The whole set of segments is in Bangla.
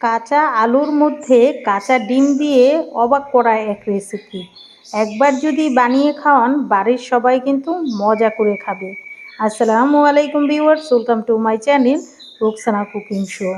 কাঁচা আলুর মধ্যে কাঁচা ডিম দিয়ে অবাক করা এক রেসিপি একবার যদি বানিয়ে খাওয়ান, বাড়ির সবাই কিন্তু মজা করে খাবে। আসসালামু আলাইকুম viewers welcome to my channel Roksana cooking show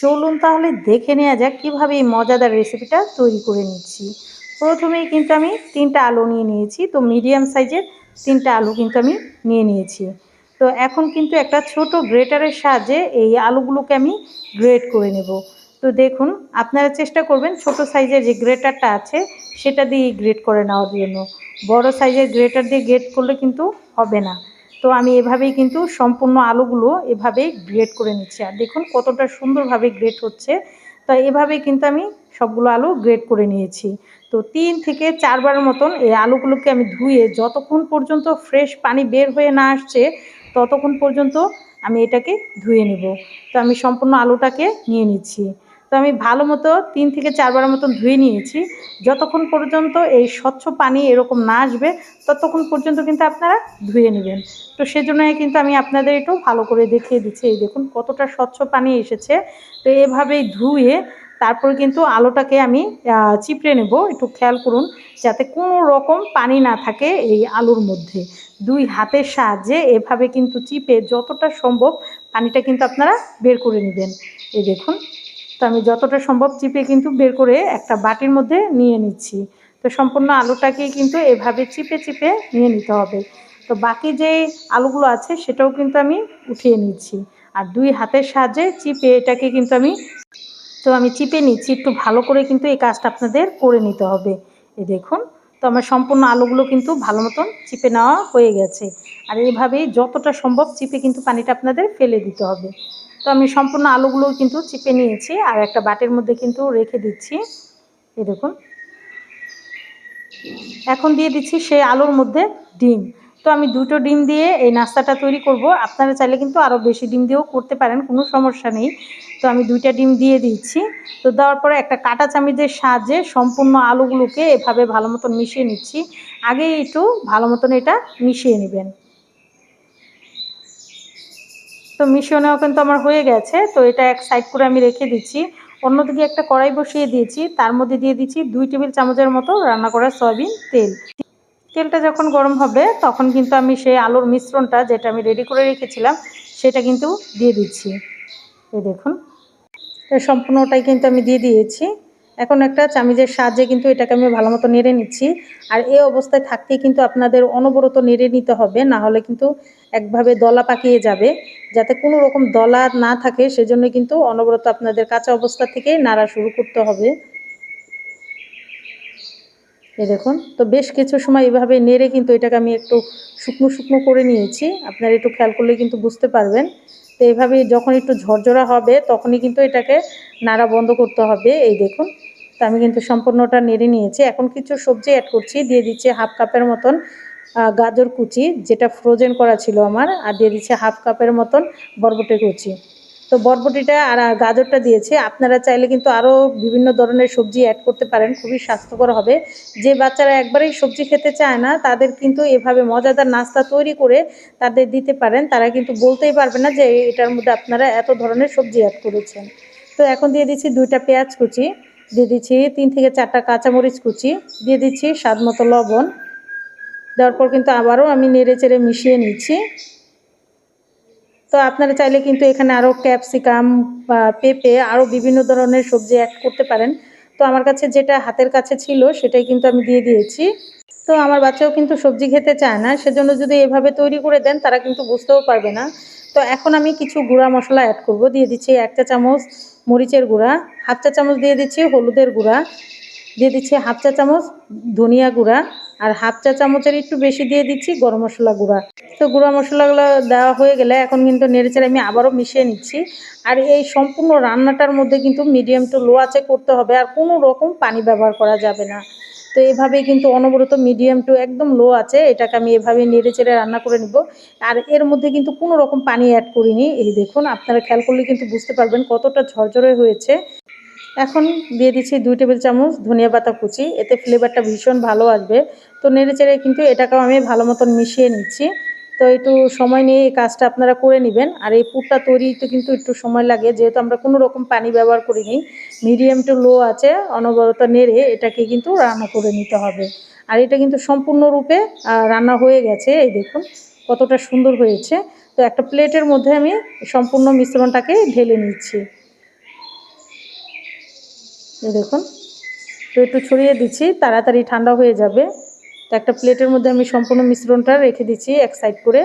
চলুন তাহলে দেখে নেওয়া যাক কীভাবে এই মজাদার রেসিপিটা তৈরি করে নিচ্ছি। প্রথমেই কিন্তু আমি তিনটা আলু নিয়ে নিয়েছি, তো মিডিয়াম সাইজের তিনটা আলু কিন্তু আমি নিয়ে নিয়েছি। তো এখন কিন্তু একটা ছোট গ্রেটারের সাহায্যে এই আলুগুলোকে আমি গ্রেট করে নেব। তো দেখুন, আপনারা চেষ্টা করবেন ছোট সাইজের যে গ্রেটারটা আছে, সেটা দিয়ে গ্রেট করে নেওয়ার জন্য। বড় সাইজের গ্রেটার দিয়ে গ্রেট করলে কিন্তু হবে না। তো আমি এভাবেই কিন্তু সম্পূর্ণ আলুগুলো এভাবেই গ্রেট করে নিচ্ছি। আর দেখুন কতটা সুন্দরভাবে গ্রেট হচ্ছে। তো এভাবেই কিন্তু আমি সবগুলো আলু গ্রেট করে নিয়েছি। তো তিন থেকে চারবার মতন এই আলুগুলোকে আমি ধুয়ে যতক্ষণ পর্যন্ত ফ্রেশ পানি বের হয়ে না আসছে, ততক্ষণ পর্যন্ত আমি এটাকে ধুয়ে নেব। তো আমি সম্পূর্ণ আলুটাকে নিয়ে নিচ্ছি। তো আমি ভালো মতো তিন থেকে চারবার মতন ধুয়ে নিয়েছি। যতক্ষণ পর্যন্ত এই স্বচ্ছ পানি এরকম না আসবে, ততক্ষণ পর্যন্ত কিন্তু আপনারা ধুয়ে নেবেন। তো সেজন্যই কিন্তু আমি আপনাদের একটু ভালো করে দেখিয়ে দিচ্ছি। এই দেখুন কতটা স্বচ্ছ পানি এসেছে। তো এভাবেই ধুয়ে তারপর কিন্তু আলোটাকে আমি চিপড়ে নেব। একটু খেয়াল করুন যাতে কোনো রকম পানি না থাকে এই আলুর মধ্যে। দুই হাতের সাহায্যে এভাবে কিন্তু চিপে যতটা সম্ভব পানিটা কিন্তু আপনারা বের করে নেবেন। এই দেখুন তো আমি যতটা সম্ভব চিপে কিন্তু বের করে একটা বাটির মধ্যে নিয়ে নিচ্ছি। তো সম্পূর্ণ আলুটাকে কিন্তু এভাবে চিপে চিপে নিয়ে নিতে হবে। তো বাকি যে আলুগুলো আছে সেটাও কিন্তু আমি উঠিয়ে নিচ্ছি। আর দুই হাতের সাহায্যে চিপে এটাকে কিন্তু আমি, তো আমি চিপে নিচ্ছি। একটু ভালো করে কিন্তু এই কাজটা আপনাদের করে নিতে হবে। এই দেখুন, তো আমার সম্পূর্ণ আলুগুলো কিন্তু ভালো মতন চিপে নেওয়া হয়ে গেছে। আর এইভাবেই যতটা সম্ভব চিপে কিন্তু পানিটা আপনাদের ফেলে দিতে হবে। তো আমি সম্পূর্ণ আলুগুলো কিন্তু চিপে নিয়েছি আর একটা বাটির মধ্যে কিন্তু রেখে দিচ্ছি। এই দেখুন। এখন দিয়ে দিচ্ছি সেই আলুর মধ্যে ডিম। তো আমি দুটো ডিম দিয়ে এই নাস্তাটা তৈরি করব। আপনারা চাইলে কিন্তু আরও বেশি ডিম দিয়েও করতে পারেন, কোনো সমস্যা নেই। তো আমি দুইটা ডিম দিয়ে দিচ্ছি। তো দেওয়ার পরে একটা কাটা চামিচের সাহায্যে সম্পূর্ণ আলুগুলোকে এভাবে ভালো মতন মিশিয়ে নিচ্ছি। আগে একটু ভালো মতন এটা মিশিয়ে নেবেন। তো মিশিয়ে নেওয়া কিন্তু আমার হয়ে গেছে, তো এটা এক সাইড করে আমি রেখে দিচ্ছি। অন্যদিকে একটা কড়াই বসিয়ে দিয়েছি, তার মধ্যে দিয়ে দিচ্ছি দুই টেবিল চামচের মতো রান্না করা সয়াবিন তেল। তেলটা যখন গরম হবে, তখন কিন্তু আমি সেই আলুর মিশ্রণটা যেটা আমি রেডি করে রেখেছিলাম, সেটা কিন্তু দিয়ে দিচ্ছি। এই দেখুন। সম্পূর্ণটাই কিন্তু আমি দিয়ে দিয়েছি। এখন একটা চামিজের সাহায্যে কিন্তু এটাকে আমি ভালো মতো নেড়ে নিচ্ছি। আর এই অবস্থায় থাকতেই কিন্তু আপনাদের অনবরত নেড়ে নিতে হবে, না হলে কিন্তু একভাবে দলা পাকিয়ে যাবে। যাতে কোনো রকম দলা না থাকে, সেজন্য কিন্তু অনবরত আপনাদের কাঁচা অবস্থা থেকেই নাড়া শুরু করতে হবে। এই দেখুন, তো বেশ কিছু সময় এভাবে নেড়ে কিন্তু এটাকে আমি একটু শুকনো শুকনো করে নিয়েছি। আপনারা একটু খেয়াল করলে কিন্তু বুঝতে পারবেন। তো এইভাবে যখন একটু ঝরঝরা হবে, তখনই কিন্তু এটাকে নাড়া বন্ধ করতে হবে। এই দেখুন, তো আমি কিন্তু সম্পূর্ণটা নেড়ে নিয়েছি। এখন কিছু সবজি অ্যাড করছি, দিয়ে দিচ্ছি হাফ কাপের মতন গাজর কুচি, যেটা ফ্রোজেন করা ছিল আমার, আর দিয়ে দিচ্ছি হাফ কাপের মতন বরবটি কুচি। তো বরবটিটা আর গাজরটা দিয়েছি। আপনারা চাইলে কিন্তু আরও বিভিন্ন ধরনের সবজি অ্যাড করতে পারেন, খুবই স্বাস্থ্যকর হবে। যে বাচ্চারা একবারেই সবজি খেতে চায় না, তাদের কিন্তু এভাবে মজাদার নাস্তা তৈরি করে তাদের দিতে পারেন। তারা কিন্তু বলতেই পারবে না যে এটার মধ্যে আপনারা এত ধরনের সবজি অ্যাড করেছেন। তো এখন দিয়ে দিচ্ছি দুইটা পেঁয়াজ কুচি, দিয়ে দিচ্ছি তিন থেকে চারটা কাঁচামরিচ কুচি, দিয়ে দিচ্ছি স্বাদ মতো লবণ। দেওয়ার পর কিন্তু আবারও আমি নেড়ে চেড়ে মিশিয়ে নিচ্ছি। তো আপনারা চাইলে কিন্তু এখানে আরও ক্যাপসিকাম বা পেঁপে আরও বিভিন্ন ধরনের সবজি অ্যাড করতে পারেন। তো আমার কাছে যেটা হাতের কাছে ছিল সেটাই কিন্তু আমি দিয়ে দিয়েছি। তো আমার বাচ্চাও কিন্তু সবজি খেতে চায় না, সেজন্য যদি এভাবে তৈরি করে দেন তারা কিন্তু বুঝতেও পারবে না। তো এখন আমি কিছু গুঁড়া মশলা অ্যাড করব, দিয়ে দিচ্ছি এক চা চামচ মরিচের গুঁড়া, হাফ চা চামচ দিয়ে দিচ্ছি হলুদের গুঁড়া, দিয়ে দিচ্ছি হাফ চা চামচ ধনিয়া গুঁড়া আর হাফ চা চামচের একটু বেশি দিয়ে দিচ্ছি গরম মশলা গুঁড়া। তো গুঁড়া মশলাগুলো দেওয়া হয়ে গেলে এখন কিন্তু নেড়েচেড়ে আমি আবারও মিশিয়ে নিচ্ছি। আর এই সম্পূর্ণ রান্নাটার মধ্যে কিন্তু মিডিয়াম টু লো আঁচে করতে হবে, আর কোনো রকম পানি ব্যবহার করা যাবে না। তো এভাবেই কিন্তু অনবরত মিডিয়াম টু একদম লো আছে, এটাকে আমি এভাবে নেড়ে চেড়ে রান্না করে নিব। আর এর মধ্যে কিন্তু কোনো রকম পানি অ্যাড করিনি। এই দেখুন, আপনারা খেয়াল করলে কিন্তু বুঝতে পারবেন কতটা ঝরঝরে হয়েছে। এখন দিয়ে দিচ্ছি দুই টেবিল চামচ ধনিয়া পাতা কুচি, এতে ফ্লেভারটা ভীষণ ভালো আসবে। তো নেড়ে চেড়ে কিন্তু এটাকেও আমি ভালো মতন মিশিয়ে নিচ্ছি। তো একটু সময় নিয়ে এই কাজটা আপনারা করে নেবেন। আর এই পুরটা তৈরিতে কিন্তু একটু সময় লাগে, যেহেতু আমরা কোনো রকম পানি ব্যবহার করিনি মিডিয়াম টু লো আছে, অনবরত নেড়ে এটাকে কিন্তু রান্না করে নিতে হবে। আর এটা কিন্তু সম্পূর্ণরূপে রান্না হয়ে গেছে, এই দেখুন কতটা সুন্দর হয়েছে। তো একটা প্লেটের মধ্যে আমি সম্পূর্ণ মিশ্রণটাকে ঢেলে নিচ্ছি। দেখুন। তো একটু ছড়িয়ে দিচ্ছি, তাড়াতাড়ি ঠান্ডা হয়ে যাবে। তো একটা প্লেটের মধ্যে আমি সম্পূর্ণ মিশ্রণটা রেখে দিচ্ছি এক সাইড করে।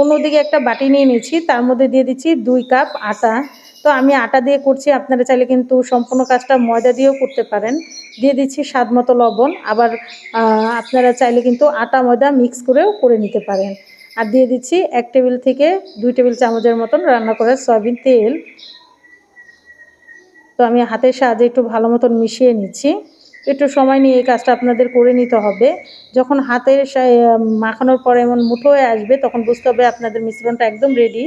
অন্যদিকে একটা বাটি নিয়ে নিয়েছি, তার মধ্যে দিয়ে দিচ্ছি দুই কাপ আটা। তো আমি আটা দিয়ে করছি, আপনারা চাইলে কিন্তু সম্পূর্ণ কাজটা ময়দা দিয়েও করতে পারেন। দিয়ে দিচ্ছি স্বাদ মতো লবণ। আবার আপনারা চাইলে কিন্তু আটা ময়দা মিক্স করেও করে নিতে পারেন। আর দিয়ে দিচ্ছি এক টেবিল থেকে দুই টেবিল চামচের মতন রান্না করা সয়াবিন তেল। তো আমি হাতের সাহায্যে একটু ভালো মতন মিশিয়ে নিচ্ছি। একটু সময় নিয়ে এই কাজটা আপনাদের করে নিতে হবে। যখন হাতের মাখানোর পরে এমন মুঠো হয়ে আসবে, তখন বুঝতে হবে আপনাদের মিশ্রণটা একদম রেডি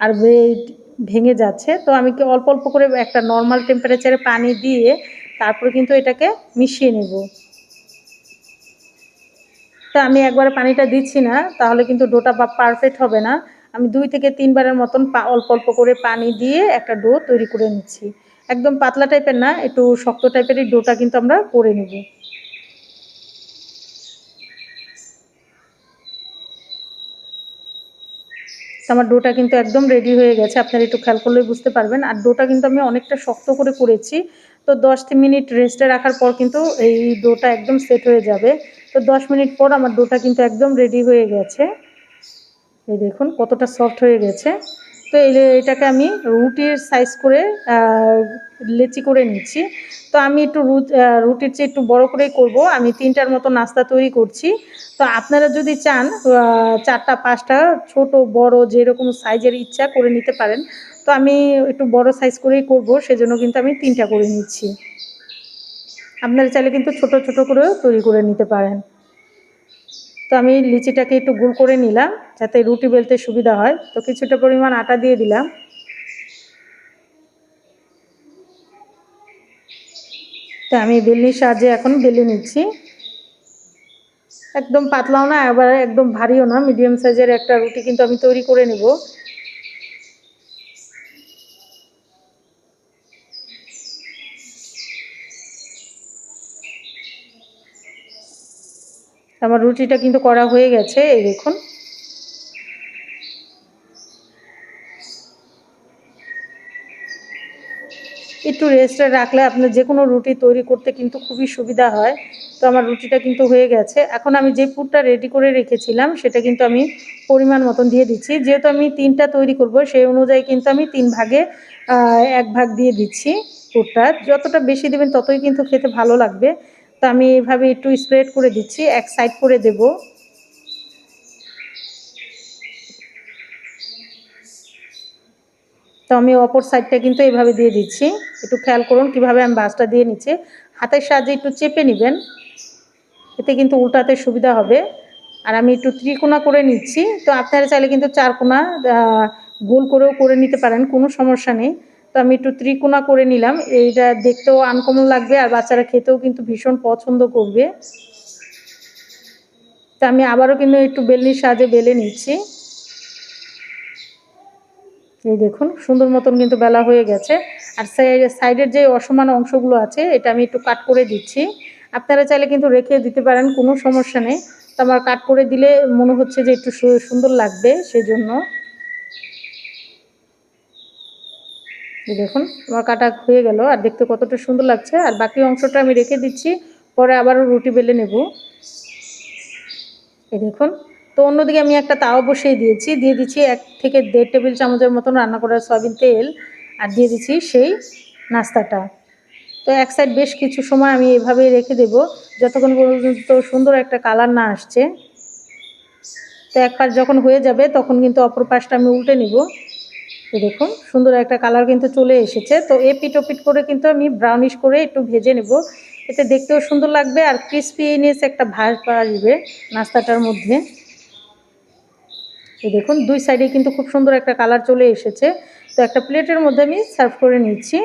আর ভেঙে যাচ্ছে। তো আমি কি অল্প অল্প করে একটা নর্মাল টেম্পারেচারে পানি দিয়ে তারপরে কিন্তু এটাকে মিশিয়ে নেব। তো আমি একবারে পানিটা দিচ্ছি না, তাহলে কিন্তু ডোটা বা পারফেক্ট হবে না। আমি দুই থেকে তিনবারের মতন অল্প অল্প করে পানি দিয়ে একটা ডো তৈরি করে নিচ্ছি। একদম পাতলা টাইপের না, একটু শক্ত টাইপের এই ডোটা কিন্তু আমরা করে নেব। আমার ডোটা কিন্তু একদম রেডি হয়ে গেছে, আপনারা একটু খেয়াল করলেই বুঝতে পারবেন। আর ডোটা কিন্তু আমি অনেকটা শক্ত করে করেছি, তো দশ মিনিট রেস্টে রাখার পর কিন্তু এই ডোটা একদম সেট হয়ে যাবে। তো দশ মিনিট পর আমার ডোটা কিন্তু একদম রেডি হয়ে গেছে। এই দেখুন কতটা সফট হয়ে গেছে। তো এটাকে আমি রুটির সাইজ করে লেচি করে নিচ্ছি। তো আমি একটু রুটির চেয়ে একটু বড় করেই করব। আমি তিনটার মতো নাস্তা তৈরি করছি। তো আপনারা যদি চান চারটা, পাঁচটা, ছোট, বড় যেরকম সাইজের ইচ্ছা করে নিতে পারেন। তো আমি একটু বড় সাইজ করেই করব, সেজন্য কিন্তু আমি তিনটা করে নিচ্ছি। আপনারা চাইলে কিন্তু ছোট ছোট করেও তৈরি করে নিতে পারেন। তো আমি লিচিটাকে একটু গুল করে নিলাম যাতে রুটি বেলতে সুবিধা হয়। তো কিছুটা পরিমাণ আটা দিয়ে দিলাম। তো আমি বেলনির সাহায্যে এখন বেলে নিচ্ছি। একদম পাতলাও না, আবার একদম ভারীও না। মিডিয়াম সাইজের একটা রুটি কিন্তু আমি তৈরি করে নেব। আমার রুটিটা কিন্তু করা হয়ে গেছে, এই দেখুন। একটু রেস্টে রাখলে আপনার যে কোনো রুটি তৈরি করতে কিন্তু খুবই সুবিধা হয়। তো আমার রুটিটা কিন্তু হয়ে গেছে। এখন আমি যে পুরটা রেডি করে রেখেছিলাম, সেটা কিন্তু আমি পরিমাণ মতন দিয়ে দিচ্ছি। যেহেতু আমি তিনটা তৈরি করব, সেই অনুযায়ী কিন্তু আমি তিন ভাগে এক ভাগ দিয়ে দিচ্ছি পুরটা যতটা বেশি দেবেন, ততই কিন্তু খেতে ভালো লাগবে। তো আমি এইভাবে একটু স্প্রেড করে দিচ্ছি এক সাইড করে দেবো। তো আমি অপর সাইডটা কিন্তু এইভাবে দিয়ে দিচ্ছি। একটু খেয়াল করুন কীভাবে আমি বাসটা দিয়ে নিচ্ছি। হাতের সাহায্যে একটু চেপে নেবেন এতে কিন্তু উল্টাতে সুবিধা হবে। আর আমি একটু ত্রিকোণা করে নিচ্ছি তো আপনারা চাইলে কিন্তু চারকোণা আহ, গোল করেও করে নিতে পারেন কোনো সমস্যা নেই। তো আমি একটু ত্রিকোণা করে নিলাম। এইটা দেখতেও আনকমন লাগবে আর বাচ্চারা খেতেও কিন্তু ভীষণ পছন্দ করবে। তো আমি আবারও কিন্তু একটু বেলনির সাহায্যে বেলে নিচ্ছি। এই দেখুন, সুন্দর মতন কিন্তু বেলা হয়ে গেছে। আর সাই- সাইডের যে অসমান অংশগুলো আছে, এটা আমি একটু কাট করে দিচ্ছি। আপনারা চাইলে কিন্তু রেখে দিতে পারেন, কোনো সমস্যা নেই। তো আমার কাট করে দিলে মনে হচ্ছে যে একটু সুন্দর লাগবে, সেজন্য। দেখুন আমার কাটা হয়ে গেল আর দেখতে কতটা সুন্দর লাগছে। আর বাকি অংশটা আমি রেখে দিচ্ছি, পরে আবারও রুটি বেলে নেব। এই দেখুন, তো অন্যদিকে আমি একটা তাওয়া বসিয়ে দিয়েছি, দিয়ে দিচ্ছি এক থেকে দেড় টেবিল চামচের মতন রান্না করা সয়াবিন তেল, আর দিয়ে দিচ্ছি সেই নাস্তাটা। তো এক সাইড বেশ কিছু সময় আমি এভাবে রেখে দেব, যতক্ষণ পর্যন্ত সুন্দর একটা কালার না আসছে। তো এক যখন হয়ে যাবে, তখন কিন্তু অপর পাশটা আমি উল্টে নিব। তো দেখুন, সুন্দর একটা কালার কিন্তু চলে এসেছে। তো এ পিট ওপিট করে কিন্তু আমি ব্রাউনিশ করে একটু ভেজে নেব। এতে দেখতেও সুন্দর লাগবে আর ক্রিসপিনেস একটা ভাস আসবে নাস্তাটার মধ্যে। এই দেখুন, দুই সাইডে কিন্তু খুব সুন্দর একটা কালার চলে এসেছে। তো একটা প্লেটের মধ্যে আমি সার্ভ করে নিচ্ছি।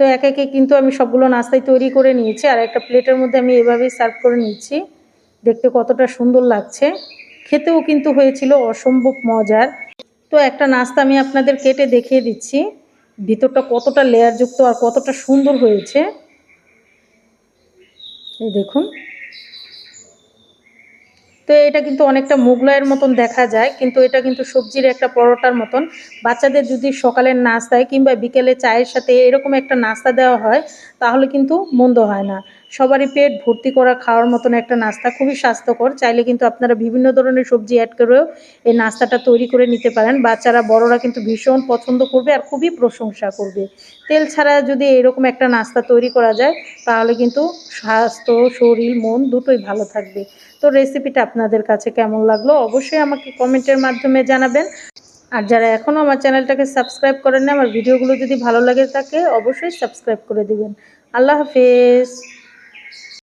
তো এক একে কিন্তু আমি সবগুলো নাস্তাই তৈরি করে নিয়েছি। আর একটা প্লেটের মধ্যে আমি এভাবেই সার্ভ করে নিচ্ছি। দেখতে কতটা সুন্দর লাগছে। খেতেও কিন্তু হয়েছিল অসম্ভব মজার। তো একটা নাস্তা আমি আপনাদের কেটে দেখিয়ে দিচ্ছি। ভিতরটা কতটা লেয়ারযুক্ত আর কতটা সুন্দর হয়েছে। এই দেখুন। তো এটা কিন্তু অনেকটা মোগলাইয়ের মতন দেখা যায়, কিন্তু এটা কিন্তু সবজির একটা পরোটার মতন। বাচ্চাদের যদি সকালের নাস্তায় কিংবা বিকেলে চায়ের সাথে এরকম একটা নাস্তা দেওয়া হয়, তাহলে কিন্তু মন্দ হয় না। সবারই পেট ভর্তি করা, খাওয়ার মতন একটা নাস্তা খুবই স্বাস্থ্যকর। চাইলে কিন্তু আপনারা বিভিন্ন ধরনের সবজি অ্যাড করেও এই নাস্তাটা তৈরি করে নিতে পারেন। বাচ্চারা, বড়রা কিন্তু ভীষণ পছন্দ করবে আর খুবই প্রশংসা করবে। তেল ছাড়া যদি এরকম একটা নাস্তা তৈরি করা যায়, তাহলে কিন্তু স্বাস্থ্য, শরীর, মন দুটোই ভালো থাকবে। তো রেসিপিটা আপনাদের কাছে কেমন লাগল অবশ্যই আমাকে কমেন্টের মাধ্যমে জানাবেন। আর যারা এখনও আমার চ্যানেলটাকে সাবস্ক্রাইব করেন না আমার ভিডিওগুলো যদি ভালো লাগে থাকে, অবশ্যই সাবস্ক্রাইব করে দিবেন। আল্লাহ হাফেজ।